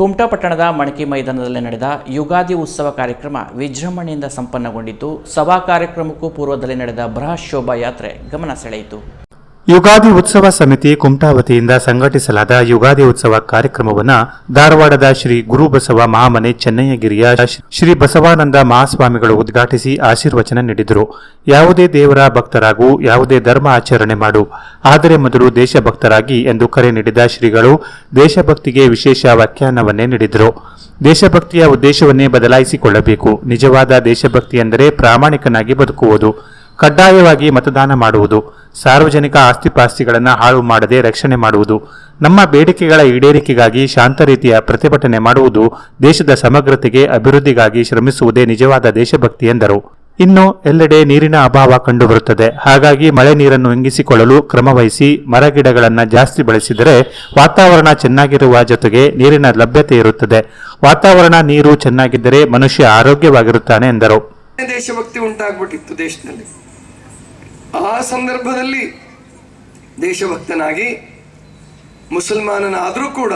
ಕುಮಟಾ ಪಟ್ಟಣದ ಮಣಕಿ ಮೈದಾನದಲ್ಲಿ ನಡೆದ ಯುಗಾದಿ ಉತ್ಸವ ಕಾರ್ಯಕ್ರಮ ವಿಜೃಂಭಣೆಯಿಂದ ಸಂಪನ್ನಗೊಂಡಿತು ಸಭಾ ಕಾರ್ಯಕ್ರಮಕ್ಕೂ ಪೂರ್ವದಲ್ಲಿ ನಡೆದ ಬೃಹತ್ ಶೋಭಾಯಾತ್ರೆ ಗಮನ ಸೆಳೆಯಿತು. ಯುಗಾದಿ ಉತ್ಸವ ಸಮಿತಿ ಕುಮಟಾ ವತಿಯಿಂದ ಸಂಘಟಿಸಲಾದ ಯುಗಾದಿ ಉತ್ಸವ ಕಾರ್ಯಕ್ರಮವನ್ನು ಧಾರವಾಡದ ಶ್ರೀ ಗುರುಬಸವ ಮಹಾಮನೆ ಚೆನ್ನಯ್ಯಗಿರಿಯ ಶ್ರೀ ಬಸವಾನಂದ ಮಹಾಸ್ವಾಮಿಗಳು ಉದ್ಘಾಟಿಸಿ ಆಶೀರ್ವಚನ ನೀಡಿದರು. ಯಾವುದೇ ದೇವರ ಭಕ್ತರಾಗು ಯಾವುದೇ ಧರ್ಮ ಆಚರಣೆ ಮಾಡು. ಆದರೆ ಮೊದಲು ದೇಶಭಕ್ತರಾಗಿ ಎಂದು ಕರೆ ನೀಡಿದ ಶ್ರೀಗಳು ದೇಶಭಕ್ತಿಗೆ ವಿಶೇಷ ವ್ಯಾಖ್ಯಾನವನ್ನೇ ನೀಡಿದರು. ದೇಶಭಕ್ತಿಯ ಉದ್ದೇಶವನ್ನೇ ಬದಲಾಯಿಸಿಕೊಳ್ಳಬೇಕು. ನಿಜವಾದ ದೇಶಭಕ್ತಿ ಎಂದರೆ ಪ್ರಾಮಾಣಿಕನಾಗಿ ಬದುಕುವುದು. ಕಡ್ಡಾಯವಾಗಿ ಮತದಾನ ಮಾಡುವುದು. ಸಾರ್ವಜನಿಕ ಆಸ್ತಿಪಾಸ್ತಿಗಳನ್ನು ಹಾಳು ಮಾಡದೆ ರಕ್ಷಣೆ ಮಾಡುವುದು. ನಮ್ಮ ಬೇಡಿಕೆಗಳ ಈಡೇರಿಕೆಗಾಗಿ ಶಾಂತ ರೀತಿಯ ಪ್ರತಿಭಟನೆ ಮಾಡುವುದು ದೇಶದ ಸಮಗ್ರತೆಗೆ ಅಭಿವೃದ್ಧಿಗಾಗಿ ಶ್ರಮಿಸುವುದೇ ನಿಜವಾದ ದೇಶಭಕ್ತಿ ಎಂದರು. ಇನ್ನು ಎಲ್ಲೆಡೆ ನೀರಿನ ಅಭಾವ ಕಂಡುಬರುತ್ತದೆ. ಹಾಗಾಗಿ ಮಳೆ ನೀರನ್ನು ಇಂಗಿಸಿಕೊಳ್ಳಲು ಕ್ರಮವಹಿಸಿ ಮರಗಿಡಗಳನ್ನು ಜಾಸ್ತಿ ಬೆಳೆಸಿದರೆ ವಾತಾವರಣ ಚೆನ್ನಾಗಿರುವ ಜೊತೆಗೆ ನೀರಿನ ಲಭ್ಯತೆ ಇರುತ್ತದೆ. ವಾತಾವರಣ ನೀರು ಚೆನ್ನಾಗಿದ್ದರೆ ಮನುಷ್ಯ ಆರೋಗ್ಯವಾಗಿರುತ್ತಾನೆ ಎಂದರು. ದೇಶಭಕ್ತಿ ಉಂಟಾಗ್ಬಿಟ್ಟಿತ್ತು ದೇಶದಲ್ಲಿ. ಆ ಸಂದರ್ಭದಲ್ಲಿ ದೇಶಭಕ್ತನಾಗಿ ಮುಸಲ್ಮಾನನಾದರೂ ಕೂಡ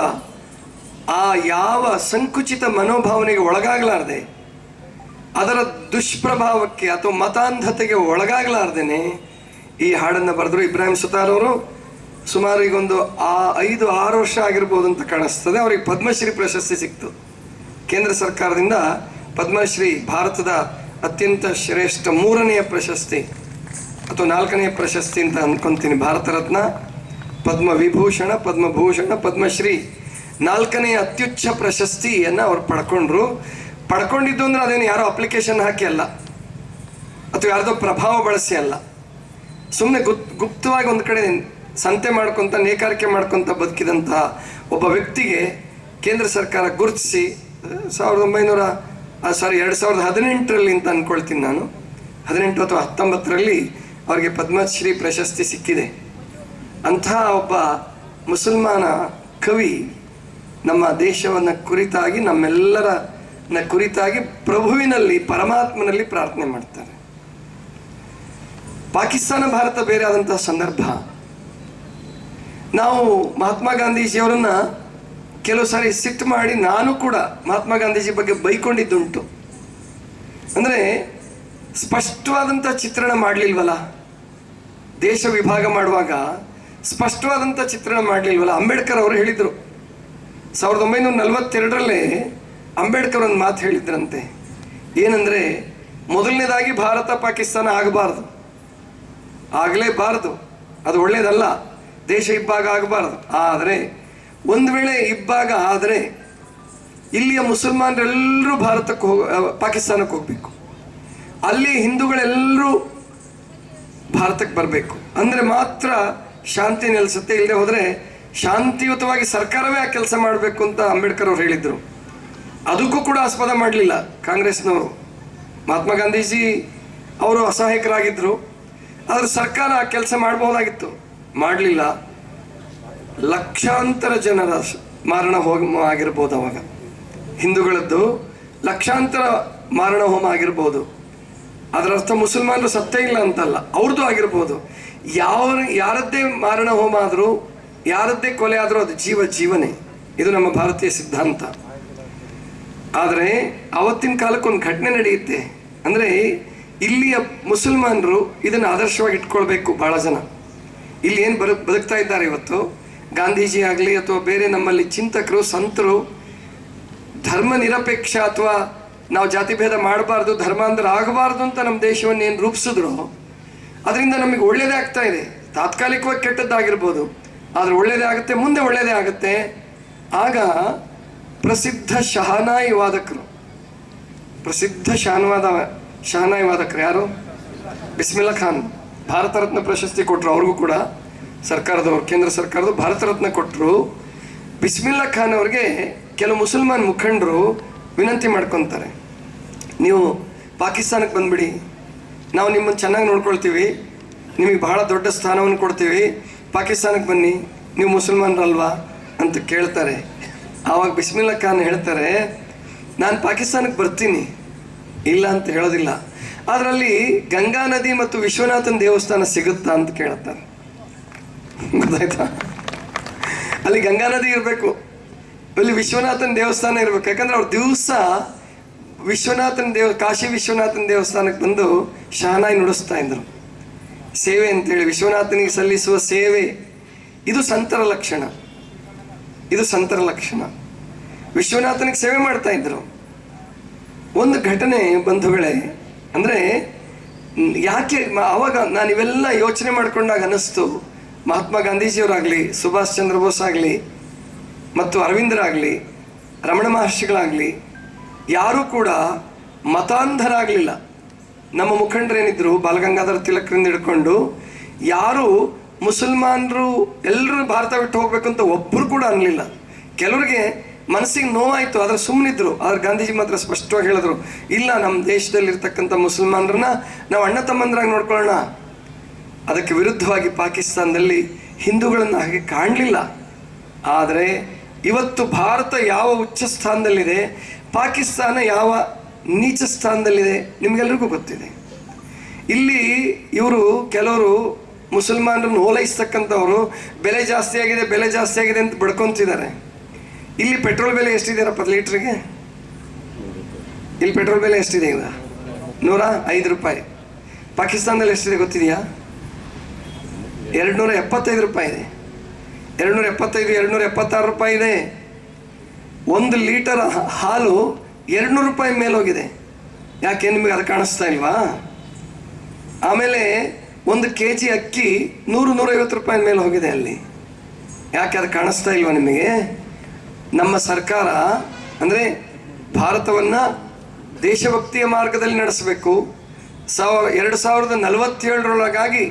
ಆ ಯಾವ ಸಂಕುಚಿತ ಮನೋಭಾವನೆಗೆ ಒಳಗಾಗಲಾರ್ದೆ, ಅದರ ದುಷ್ಪ್ರಭಾವಕ್ಕೆ ಅಥವಾ ಮತಾಂಧತೆಗೆ ಒಳಗಾಗಲಾರ್ದೇನೆ ಈ ಹಾಡನ್ನು ಬರೆದರು ಇಬ್ರಾಹಿಂ ಸುತಾರ್ ಅವರು. ಸುಮಾರು ಈಗೊಂದು ಆ ಐದು, ಆರು ವರ್ಷ ಆಗಿರ್ಬೋದು ಅಂತ ಕಾಣಿಸ್ತದೆ. ಅವರಿಗೆ ಪದ್ಮಶ್ರೀ ಪ್ರಶಸ್ತಿ ಸಿಕ್ತು. ಕೇಂದ್ರ ಸರ್ಕಾರದಿಂದ ಪದ್ಮಶ್ರೀ ಭಾರತದ ಅತ್ಯಂತ ಶ್ರೇಷ್ಠ ಮೂರನೆಯ ಪ್ರಶಸ್ತಿ. ಅಥವಾ ನಾಲ್ಕನೇ ಪ್ರಶಸ್ತಿ ಅಂತ ಅಂದ್ಕೊಂತೀನಿ ಭಾರತ ರತ್ನ ಪದ್ಮ ವಿಭೂಷಣ ಪದ್ಮಭೂಷಣ, ಪದ್ಮಶ್ರೀ. ನಾಲ್ಕನೇ ಅತ್ಯುಚ್ಚ ಪ್ರಶಸ್ತಿಯನ್ನು ಅವ್ರು ಪಡ್ಕೊಂಡ್ರು. ಪಡ್ಕೊಂಡಿದ್ದು ಅಂದ್ರೆ ಅದೇನು ಯಾರೋ ಅಪ್ಲಿಕೇಶನ್ ಹಾಕಿ ಅಲ್ಲ. ಅಥವಾ ಯಾರ್ದೋ ಪ್ರಭಾವ ಬಳಸಿ ಅಲ್ಲ. ಸುಮ್ಮನೆ ಗುಪ್ ಗುಪ್ತವಾಗಿ ಒಂದು ಕಡೆ ಸಂತೆ ಮಾಡ್ಕೊತ, ನೇಕಾರಿಕೆ ಮಾಡ್ಕೊತ ಬದುಕಿದಂತಹ ಒಬ್ಬ ವ್ಯಕ್ತಿಗೆ ಕೇಂದ್ರ ಸರ್ಕಾರ ಗುರುತಿಸಿ ಸಾವಿರದ ಒಂಬೈನೂರ ಸಾರಿ ಎರಡು ಸಾವಿರದ ಹದಿನೆಂಟರಲ್ಲಿ ಅಂತ ಅಂದ್ಕೊಳ್ತೀನಿ ನಾನು. ಹದಿನೆಂಟು ಅಥವಾ ಹತ್ತೊಂಬತ್ತರಲ್ಲಿ ಅವರಿಗೆ ಪದ್ಮಶ್ರೀ ಪ್ರಶಸ್ತಿ ಸಿಕ್ಕಿದೆ. ಅಂತಹ ಒಬ್ಬ ಮುಸಲ್ಮಾನ ಕವಿ ನಮ್ಮ ದೇಶವನ್ನು ಕುರಿತಾಗಿ, ನಮ್ಮೆಲ್ಲರನ್ನ ಕುರಿತಾಗಿ ಪ್ರಭುವಿನಲ್ಲಿ, ಪರಮಾತ್ಮನಲ್ಲಿ ಪ್ರಾರ್ಥನೆ ಮಾಡ್ತಾರೆ. ಪಾಕಿಸ್ತಾನ, ಭಾರತ ಬೇರೆ ಆದಂತಹ ಸಂದರ್ಭ. ನಾವು ಮಹಾತ್ಮ ಗಾಂಧೀಜಿಯವರನ್ನ ಕೆಲವು ಸಾರಿ ಸಿಟ್ಟು ಮಾಡಿ ನಾನು ಕೂಡ ಮಹಾತ್ಮ ಗಾಂಧೀಜಿ ಬಗ್ಗೆ ಬೈಕೊಂಡಿದ್ದುಂಟು. ಅಂದರೆ ಸ್ಪಷ್ಟವಾದಂಥ ಚಿತ್ರಣ ಮಾಡಲಿಲ್ವಲ್ಲ? ದೇಶ ವಿಭಾಗ ಮಾಡುವಾಗ ಸ್ಪಷ್ಟವಾದಂಥ ಚಿತ್ರಣ ಮಾಡಲಿಲ್ವಲ್ಲ? ಅಂಬೇಡ್ಕರ್ ಅವರು ಹೇಳಿದರು. ಸಾವಿರದ ಒಂಬೈನೂರ ನಲವತ್ತೆರಡರಲ್ಲೇ ಅಂಬೇಡ್ಕರ್ ಒಂದು ಮಾತು ಹೇಳಿದ್ರಂತೆ. ಏನಂದರೆ, ಮೊದಲನೇದಾಗಿ ಭಾರತ ಪಾಕಿಸ್ತಾನ ಆಗಬಾರ್ದು. ಆಗಲೇಬಾರದು ಅದು ಒಳ್ಳೆಯದಲ್ಲ ದೇಶ ಇಬ್ಬಾಗ ಆಗಬಾರ್ದು. ಆದರೆ, ಒಂದು ವೇಳೆ ಇಬ್ಬಾಗ ಆದರೆ, ಇಲ್ಲಿಯ ಮುಸಲ್ಮಾನರೆಲ್ಲರೂ ಭಾರತಕ್ಕೆ ಹೋಗ, ಪಾಕಿಸ್ತಾನಕ್ಕೆ ಹೋಗಬೇಕು. ಅಲ್ಲಿ ಹಿಂದೂಗಳೆಲ್ಲರೂ ಭಾರತಕ್ಕೆ ಬರಬೇಕು. ಅಂದರೆ ಮಾತ್ರ ಶಾಂತಿ ನೆಲೆಸುತ್ತೆ ಇಲ್ಲದೆ ಹೋದರೆ ಶಾಂತಿಯುತವಾಗಿ ಸರ್ಕಾರವೇ ಆ ಕೆಲಸ ಮಾಡಬೇಕು ಅಂತ ಅಂಬೇಡ್ಕರ್ ಅವರು ಹೇಳಿದರು. ಅದಕ್ಕೂ ಕೂಡ ಆಸ್ಪದ ಮಾಡಲಿಲ್ಲ ಕಾಂಗ್ರೆಸ್ನವರು. ಮಹಾತ್ಮ ಗಾಂಧೀಜಿ ಅವರು ಅಸಹಾಯಕರಾಗಿದ್ದರು ಆದರೆ ಸರ್ಕಾರ ಆ ಕೆಲಸ ಮಾಡಬಹುದಾಗಿತ್ತು. ಮಾಡಲಿಲ್ಲ. ಲಕ್ಷಾಂತರ ಜನರ ಮಾರಣ ಹೋಮ ಆಗಿರ್ಬೋದು ಅವಾಗ. ಹಿಂದೂಗಳದ್ದು ಲಕ್ಷಾಂತರ ಮಾರಣ ಹೋಮ ಆಗಿರ್ಬೋದು. ಅದರ ಅರ್ಥ ಮುಸಲ್ಮಾನರು ಸತ್ತೇ ಇಲ್ಲ ಅಂತಲ್ಲ ಅವ್ರದ್ದು ಆಗಿರ್ಬೋದು. ಯಾವ ಯಾರದ್ದೇ ಮಾರಣ ಹೋಮ ಆದರೂ, ಯಾರದ್ದೇ ಕೊಲೆ ಆದರೂ ಅದು ಜೀವ ಜೀವನೇ. ಇದು ನಮ್ಮ ಭಾರತೀಯ ಸಿದ್ಧಾಂತ. ಆದರೆ ಅವತ್ತಿನ ಕಾಲಕ್ಕೆ ಒಂದು ಘಟನೆ ನಡೆಯುತ್ತೆ. ಅಂದರೆ ಇಲ್ಲಿಯ ಮುಸಲ್ಮಾನರು ಇದನ್ನು ಆದರ್ಶವಾಗಿ ಇಟ್ಕೊಳ್ಬೇಕು ಭಾಳ ಜನ. ಇಲ್ಲಿ ಏನು ಬದು ಬದುಕ್ತಾ ಇದ್ದಾರೆ ಇವತ್ತು? ಗಾಂಧೀಜಿ ಆಗಲಿ ಅಥವಾ ಬೇರೆ ನಮ್ಮಲ್ಲಿ ಚಿಂತಕರು, ಸಂತರು, ಧರ್ಮ ನಿರಪೇಕ್ಷ ಅಥವಾ ನಾವು ಜಾತಿ ಭೇದ ಮಾಡಬಾರ್ದು, ಧರ್ಮಾಂತರ ಆಗಬಾರ್ದು ಅಂತ ನಮ್ಮ ದೇಶವನ್ನು ಏನು ರೂಪಿಸಿದ್ರು, ಅದರಿಂದ ನಮಗೆ ಒಳ್ಳೆಯದೇ ಆಗ್ತಾ ಇದೆ. ತಾತ್ಕಾಲಿಕವಾಗಿ ಕೆಟ್ಟದ್ದಾಗಿರ್ಬೋದು, ಆದರೆ ಒಳ್ಳೆಯದೇ ಆಗುತ್ತೆ, ಮುಂದೆ ಒಳ್ಳೆಯದೇ ಆಗುತ್ತೆ. ಆಗ ಪ್ರಸಿದ್ಧ ಶಹನಾಯಿ ವಾದಕರು, ಪ್ರಸಿದ್ಧ ಶಾನ್ವಾದ, ಶಹನಾಯಿ ವಾದಕರು ಯಾರು? ಬಿಸ್ಮಿಲ್ಲಾ ಖಾನ್. ಭಾರತ ರತ್ನ ಪ್ರಶಸ್ತಿ ಕೊಟ್ಟರು ಅವ್ರಿಗೂ ಕೂಡ. ಸರ್ಕಾರದವರು, ಕೇಂದ್ರ ಸರ್ಕಾರದವ್ರು ಭಾರತ ರತ್ನ ಕೊಟ್ಟರು ಬಿಸ್ಮಿಲ್ಲಾ ಖಾನ್ ಅವ್ರಿಗೆ ಕೆಲವು ಮುಸಲ್ಮಾನ್ ಮುಖಂಡರು ವಿನಂತಿ ಮಾಡ್ಕೊತಾರೆ. ನೀವು ಪಾಕಿಸ್ತಾನಕ್ಕೆ ಬಂದ್ಬಿಡಿ. ನಾವು ನಿಮ್ಮನ್ನು ಚೆನ್ನಾಗಿ ನೋಡ್ಕೊಳ್ತೀವಿ. ನಿಮಗೆ ಬಹಳ ದೊಡ್ಡ ಸ್ಥಾನವನ್ನು ಕೊಡ್ತೀವಿ. ಪಾಕಿಸ್ತಾನಕ್ಕೆ ಬನ್ನಿ. ನೀವು ಮುಸಲ್ಮಾನರಲ್ವಾ ಅಂತ ಕೇಳ್ತಾರೆ. ಆವಾಗ ಬಿಸ್ಮಿಲ್ಲಾ ಖಾನ್ ಹೇಳ್ತಾರೆ, ನಾನು ಪಾಕಿಸ್ತಾನಕ್ಕೆ ಬರ್ತೀನಿ. ಇಲ್ಲ ಅಂತ ಹೇಳೋದಿಲ್ಲ. ಅದರಲ್ಲಿ ಗಂಗಾ ನದಿ ಮತ್ತು ವಿಶ್ವನಾಥನ ದೇವಸ್ಥಾನ ಸಿಗುತ್ತಾ ಅಂತ ಕೇಳುತ್ತಾರೆ ಗೊತ್ತಾಯ್ತಾ? ಅಲ್ಲಿ ಗಂಗಾ ನದಿ ಇರಬೇಕು. ಇಲ್ಲಿ ವಿಶ್ವನಾಥನ ದೇವಸ್ಥಾನ ಇರ್ಬೇಕು. ಯಾಕಂದ್ರೆ ಅವ್ರು ದಿವಸ ವಿಶ್ವನಾಥನ ದೇವ, ಕಾಶಿ ವಿಶ್ವನಾಥನ ದೇವಸ್ಥಾನಕ್ಕೆ ಬಂದು ಶಹನಾಯಿ ನುಡಿಸ್ತಾ ಇದ್ರು. ಸೇವೆ ಅಂತೇಳಿ, ವಿಶ್ವನಾಥನಿಗೆ ಸಲ್ಲಿಸುವ ಸೇವೆ. ಇದು ಸಂತರ ಲಕ್ಷಣ. ಇದು ಸಂತರ ಲಕ್ಷಣ. ವಿಶ್ವನಾಥನಿಗೆ ಸೇವೆ ಮಾಡ್ತಾ ಇದ್ರು. ಒಂದು ಘಟನೆ ಬಂಧುಗಳೇ ಅಂದರೆ ಯಾಕೆ ಅವಾಗ ನಾನು ಇವೆಲ್ಲ ಯೋಚನೆ ಮಾಡ್ಕೊಂಡಾಗ ಅನ್ನಿಸ್ತು. ಮಹಾತ್ಮ ಗಾಂಧೀಜಿಯವರಾಗಲಿ, ಸುಭಾಷ್ ಚಂದ್ರ ಬೋಸ್ ಆಗಲಿ ಮತ್ತು ಅರವಿಂದರಾಗಲಿ, ರಮಣ ಮಹರ್ಷಿಗಳಾಗಲಿ, ಯಾರೂ ಕೂಡ ಮತಾಂಧರಾಗಲಿಲ್ಲ. ನಮ್ಮ ಮುಖಂಡರೇನಿದ್ರು, ಬಾಲಗಂಗಾಧರ ತಿಲಕರಿಂದ ಹಿಡ್ಕೊಂಡು ಯಾರು ಮುಸಲ್ಮಾನರು ಎಲ್ಲರೂ ಭಾರತ ಬಿಟ್ಟು ಹೋಗಬೇಕು ಅಂತ ಒಬ್ಬರು ಕೂಡ ಅನ್ನಲಿಲ್ಲ ಕೆಲವರಿಗೆ ಮನಸ್ಸಿಗೆ ನೋವಾಯಿತು, ಆದರೆ ಸುಮ್ಮನಿದ್ರು ಆದರೆ ಗಾಂಧೀಜಿ ಮಾತ್ರ ಸ್ಪಷ್ಟವಾಗಿ ಹೇಳಿದ್ರು, ಇಲ್ಲ ನಮ್ಮ ದೇಶದಲ್ಲಿರ್ತಕ್ಕಂಥ ಮುಸಲ್ಮಾನರನ್ನ ನಾವು ಅಣ್ಣ ತಮ್ಮಂದ್ರಾಗಿ ನೋಡ್ಕೊಳ್ಳೋಣ. ಅದಕ್ಕೆ ವಿರುದ್ಧವಾಗಿ ಪಾಕಿಸ್ತಾನದಲ್ಲಿ ಹಿಂದೂಗಳನ್ನು ಹಾಗೆ ಕಾಣಲಿಲ್ಲ. ಆದರೆ ಇವತ್ತು ಭಾರತ ಯಾವ ಉಚ್ಚ ಸ್ಥಾನದಲ್ಲಿದೆ, ಪಾಕಿಸ್ತಾನ ಯಾವ ನೀಚ ಸ್ಥಾನದಲ್ಲಿದೆ ನಿಮಗೆಲ್ರಿಗೂ ಗೊತ್ತಿದೆ. ಇಲ್ಲಿ ಇವರು ಕೆಲವರು ಮುಸಲ್ಮಾನರನ್ನು ಓಲೈಸ್ತಕ್ಕಂಥವರು, ಬೆಲೆ ಜಾಸ್ತಿ ಆಗಿದೆ, ಬೆಲೆ ಜಾಸ್ತಿ ಆಗಿದೆ ಅಂತ ಬಡ್ಕೊತಿದ್ದಾರೆ. ಇಲ್ಲಿ ಪೆಟ್ರೋಲ್ ಬೆಲೆ ಎಷ್ಟಿದೆಯಪ್ಪ ಲೀಟ್ರಿಗೆ? ಇಲ್ಲಿ ಪೆಟ್ರೋಲ್ ಬೆಲೆ ಎಷ್ಟಿದೆ ಈಗ? ನೂರ ಐದು ರೂಪಾಯಿ. ಪಾಕಿಸ್ತಾನದಲ್ಲಿ ಎಷ್ಟಿದೆ ಗೊತ್ತಿದೆಯಾ? ಎರಡು ನೂರ ಎಪ್ಪತ್ತೈದು ರೂಪಾಯಿ ಇದೆ. ಎರಡು ನೂರ ಎಪ್ಪತ್ತೈದು ಎರಡು ನೂರ ಎಪ್ಪತ್ತಾರು ರೂಪಾಯಿ ಇದೆ. ಒಂದು ಲೀಟರ್ ಹಾಲು ಎರಡು ನೂರು ರೂಪಾಯಿ ಮೇಲೆ ಹೋಗಿದೆ ಯಾಕೆ ನಿಮಗೆ ಅದು ಕಾಣಿಸ್ತಾ ಇಲ್ವಾ? ಆಮೇಲೆ ಒಂದು ಕೆ ಜಿ ಅಕ್ಕಿ ನೂರು, ನೂರೈವತ್ತು ರೂಪಾಯಿ ಮೇಲೆ ಹೋಗಿದೆ ಅಲ್ಲಿ. ಯಾಕೆ ಅದು ಕಾಣಿಸ್ತಾ ಇಲ್ವಾ ನಿಮಗೆ? ನಮ್ಮ ಸರ್ಕಾರ ಅಂದರೆ ಭಾರತವನ್ನು ದೇಶಭಕ್ತಿಯ ಮಾರ್ಗದಲ್ಲಿ ನಡೆಸಬೇಕು. ಸಾವ, ಎರಡು ಸಾವಿರದ ನಲವತ್ತೇಳರೊಳಗಾಗಿ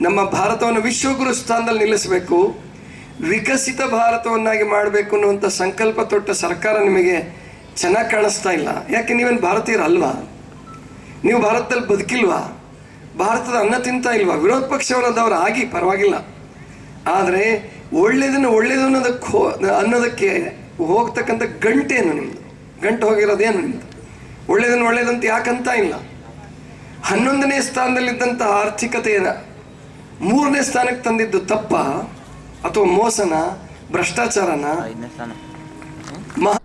ನಮ್ಮ ಭಾರತವನ್ನು ವಿಶ್ವಗುರು ಸ್ಥಾನದಲ್ಲಿ ನಿಲ್ಲಿಸಬೇಕು. ವಿಕಸಿತ ಭಾರತವನ್ನಾಗಿ ಮಾಡಬೇಕು ಅನ್ನುವಂಥ ಸಂಕಲ್ಪ ತೊಟ್ಟ ಸರ್ಕಾರ ನಿಮಗೆ ಚೆನ್ನಾಗಿ ಕಾಣಿಸ್ತಾ ಇಲ್ಲ. ಯಾಕೆ, ನೀವೇನು ಭಾರತೀಯರಲ್ವಾ? ನೀವು ಭಾರತದಲ್ಲಿ ಬದುಕಿಲ್ವಾ? ಭಾರತದ ಅನ್ನ ತಿಂತ ಇಲ್ವಾ? ವಿರೋಧ ಪಕ್ಷವರದವರು ಆಗಿ ಪರವಾಗಿಲ್ಲ. ಆದರೆ ಒಳ್ಳೆಯದನ್ನು ಒಳ್ಳೇದು ಅನ್ನೋದಕ್ಕೆ ಹೋ, ಅನ್ನೋದಕ್ಕೆ ಹೋಗ್ತಕ್ಕಂಥ ಗಂಟೇನು ನಿಮ್ಮದು ಗಂಟು ಹೋಗಿರೋದೇನು ನಿಮ್ಮದು ಒಳ್ಳೇದನ್ನು ಒಳ್ಳೇದಂತ ಯಾಕಂತ ಇಲ್ಲ. ಹನ್ನೊಂದನೇ ಸ್ಥಾನದಲ್ಲಿದ್ದಂಥ ಆರ್ಥಿಕತೆಯನ್ನು ಮೂರನೇ ಸ್ಥಾನಕ್ಕೆ ತಂದಿದ್ದು ತಪ್ಪ. ಅಥವಾ ಮೋಸನ ಭ್ರಷ್ಟಾಚಾರನ ಮಹಾ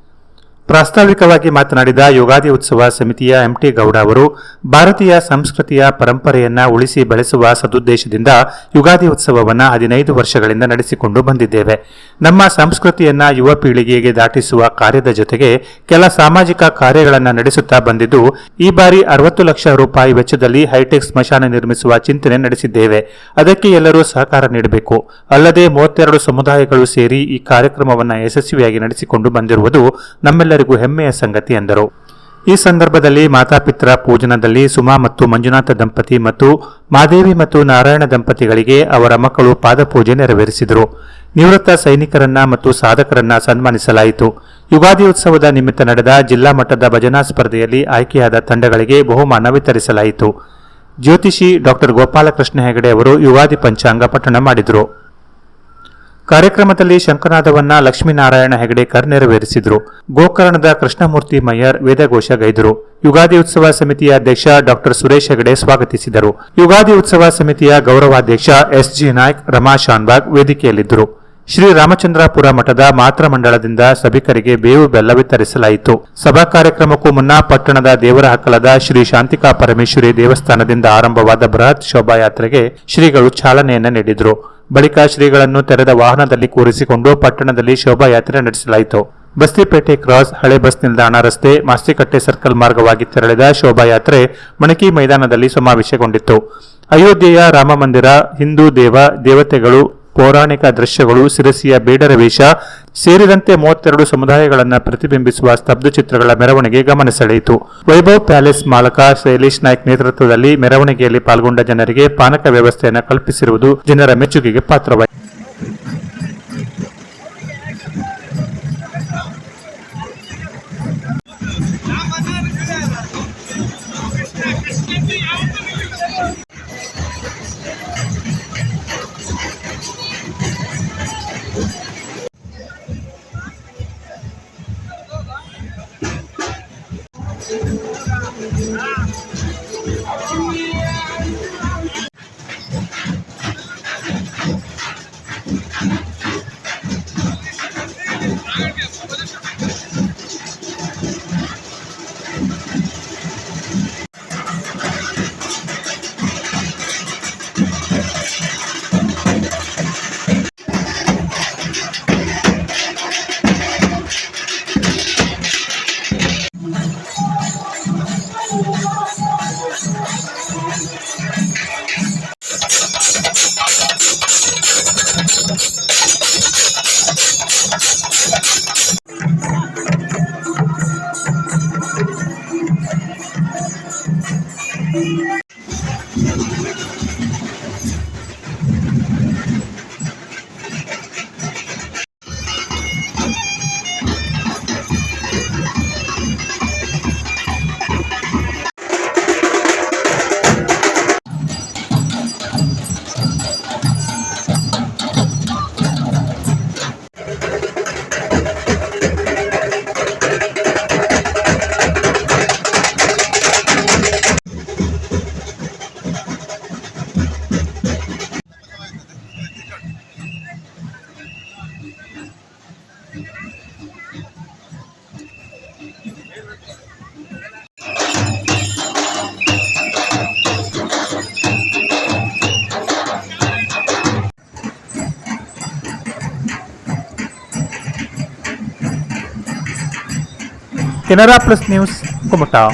ಪ್ರಾಸ್ತಾವಿಕವಾಗಿ ಮಾತನಾಡಿದ ಯುಗಾದಿ ಉತ್ಸವ ಸಮಿತಿಯ ಎಂಟಿ ಗೌಡ ಅವರು, ಭಾರತೀಯ ಸಂಸ್ಕೃತಿಯ ಪರಂಪರೆಯನ್ನ ಉಳಿಸಿ ಬೆಳೆಸುವ ಸದುದ್ದೇಶದಿಂದ ಯುಗಾದಿ ಉತ್ಸವವನ್ನ ಹದಿನೈದು ವರ್ಷಗಳಿಂದ ನಡೆಸಿಕೊಂಡು ಬಂದಿದ್ದೇವೆ. ನಮ್ಮ ಸಂಸ್ಕೃತಿಯನ್ನ ಯುವ ಪೀಳಿಗೆಗೆ ದಾಟಿಸುವ ಕಾರ್ಯದ ಜೊತೆಗೆ ಕೆಲ ಸಾಮಾಜಿಕ ಕಾರ್ಯಗಳನ್ನು ನಡೆಸುತ್ತಾ ಬಂದಿದ್ದು, ಈ ಬಾರಿ ಅರವತ್ತು ಲಕ್ಷ ರೂಪಾಯಿ ವೆಚ್ಚದಲ್ಲಿ ಹೈಟೆಕ್ ಸ್ಮಶಾನ ನಿರ್ಮಿಸುವ ಚಿಂತನೆ ನಡೆಸಿದ್ದೇವೆ. ಅದಕ್ಕೆ ಎಲ್ಲರೂ ಸಹಕಾರ ನೀಡಬೇಕು. ಅಲ್ಲದೆ ಮೂವತ್ತೆರಡು ಸಮುದಾಯಗಳು ಸೇರಿ ಈ ಕಾರ್ಯಕ್ರಮವನ್ನು ಯಶಸ್ವಿಯಾಗಿ ನಡೆಸಿಕೊಂಡು ಬಂದಿರುವುದು ನಮ್ಮೆಲ್ಲರಿಗೂ ಹೆಮ್ಮೆಯ ಸಂಗತಿ ಎಂದರು ಈ ಸಂದರ್ಭದಲ್ಲಿ ಮಾತಾಪಿತ್ರ ಪೂಜನದಲ್ಲಿ ಸುಮಾ ಮತ್ತು ಮಂಜುನಾಥ ದಂಪತಿ ಮತ್ತು ಮಾದೇವಿ ಮತ್ತು ನಾರಾಯಣ ದಂಪತಿಗಳಿಗೆ ಅವರ ಮಕ್ಕಳು ಪಾದಪೂಜೆ ನೆರವೇರಿಸಿದರು. ನಿವೃತ್ತ ಸೈನಿಕರನ್ನ ಮತ್ತು ಸಾಧಕರನ್ನ ಸನ್ಮಾನಿಸಲಾಯಿತು. ಯುಗಾದಿ ಉತ್ಸವದ ನಿಮಿತ್ತ ನಡೆದ ಜಿಲ್ಲಾ ಮಟ್ಟದ ಭಜನಾ ಸ್ಪರ್ಧೆಯಲ್ಲಿ ಆಯ್ಕೆಯಾದ ತಂಡಗಳಿಗೆ ಬಹುಮಾನ ವಿತರಿಸಲಾಯಿತು. ಜ್ಯೋತಿಷಿ ಡಾಕ್ಟರ್ ಗೋಪಾಲಕೃಷ್ಣ ಹೆಗಡೆ ಅವರು ಯುಗಾದಿ ಪಂಚಾಂಗ ಪಠಣ ಮಾಡಿದರು. ಕಾರ್ಯಕ್ರಮದಲ್ಲಿ ಶಂಕನಾದವನ್ನ ಲಕ್ಷ್ಮೀನಾರಾಯಣ ಹೆಗಡೇಕರ್ ನೆರವೇರಿಸಿದರು ಗೋಕರ್ಣದ ಕೃಷ್ಣಮೂರ್ತಿ ಮಯ್ಯರ್ ವೇದಘೋಷ ಗೈದರು. ಯುಗಾದಿ ಉತ್ಸವ ಸಮಿತಿಯ ಅಧ್ಯಕ್ಷ ಡಾಕ್ಟರ್ ಸುರೇಶ್ ಹೆಗಡೆ ಸ್ವಾಗತಿಸಿದರು. ಯುಗಾದಿ ಉತ್ಸವ ಸಮಿತಿಯ ಗೌರವಾಧ್ಯಕ್ಷ ಎಸ್ ಜಿ ನಾಯ್ಕ್, ರಮಾ ಶಾನ್ಬಾಗ್ ವೇದಿಕೆಯಲ್ಲಿದ್ದರು. ಶ್ರೀ ರಾಮಚಂದ್ರಾಪುರ ಮಠದ ಮಾತ್ರ ಮಂಡಳದಿಂದ ಸಭಿಕರಿಗೆ ಬೇವು ಬೆಲ್ಲ ವಿತರಿಸಲಾಯಿತು. ಸಭಾ ಕಾರ್ಯಕ್ರಮಕ್ಕೂ ಮುನ್ನ ಪಟ್ಟಣದ ದೇವರ ಹಕ್ಕಲದ ಶ್ರೀ ಶಾಂತಿಕಾ ಪರಮೇಶ್ವರಿ ದೇವಸ್ಥಾನದಿಂದ ಆರಂಭವಾದ ಬೃಹತ್ ಶೋಭಾಯಾತ್ರೆಗೆ ಶ್ರೀಗಳು ಚಾಲನೆಯನ್ನು ನೀಡಿದರು. ಬಳಿಕ ಶ್ರೀಗಳನ್ನು ತೆರೆದ ವಾಹನದಲ್ಲಿ ಕೂರಿಸಿಕೊಂಡು ಪಟ್ಟಣದಲ್ಲಿ ಶೋಭಾಯಾತ್ರೆ ನಡೆಸಲಾಯಿತು. ಬಸ್ತಿಪೇಟೆ ಕ್ರಾಸ್ ಹಳೆ ಬಸ್ ನಿಲ್ದಾಣ ರಸ್ತೆ ಮಾಸ್ತಿಕಟ್ಟೆ ಸರ್ಕಲ್ ಮಾರ್ಗವಾಗಿ ತೆರಳಿದ ಶೋಭಾಯಾತ್ರೆ ಮಣಕಿ ಮೈದಾನದಲ್ಲಿ ಸಮಾವೇಶಗೊಂಡಿತ್ತು. ಅಯೋಧ್ಯೆಯ ರಾಮ ಮಂದಿರ ಹಿಂದೂ ದೇವ, ದೇವತೆಗಳು ಪೌರಾಣಿಕ ದೃಶ್ಯಗಳು ಸಿರಸಿಯ ಬೇಡರ ವೇಷ ಸೇರಿದಂತೆ ಮೂವತ್ತೆರಡು ಸಮುದಾಯಗಳನ್ನು ಪ್ರತಿಬಿಂಬಿಸುವ ಸ್ತಬ್ಧ ಚಿತ್ರಗಳ ಮೆರವಣಿಗೆ ಗಮನ ಸೆಳೆಯಿತು. ವೈಭವ್ ಪ್ಯಾಲೇಸ್ ಮಾಲಕ ಶೈಲೇಶ್ ನಾಯ್ಕ್ ನೇತೃತ್ವದಲ್ಲಿ ಮೆರವಣಿಗೆಯಲ್ಲಿ ಪಾಲ್ಗೊಂಡ ಜನರಿಗೆ ಪಾನಕ ವ್ಯವಸ್ಥೆಯನ್ನು ಕಲ್ಪಿಸಿರುವುದು ಜನರ ಮೆಚ್ಚುಗೆಗೆ ಪಾತ್ರವಾಯಿತು. Canada Plus News, como tal.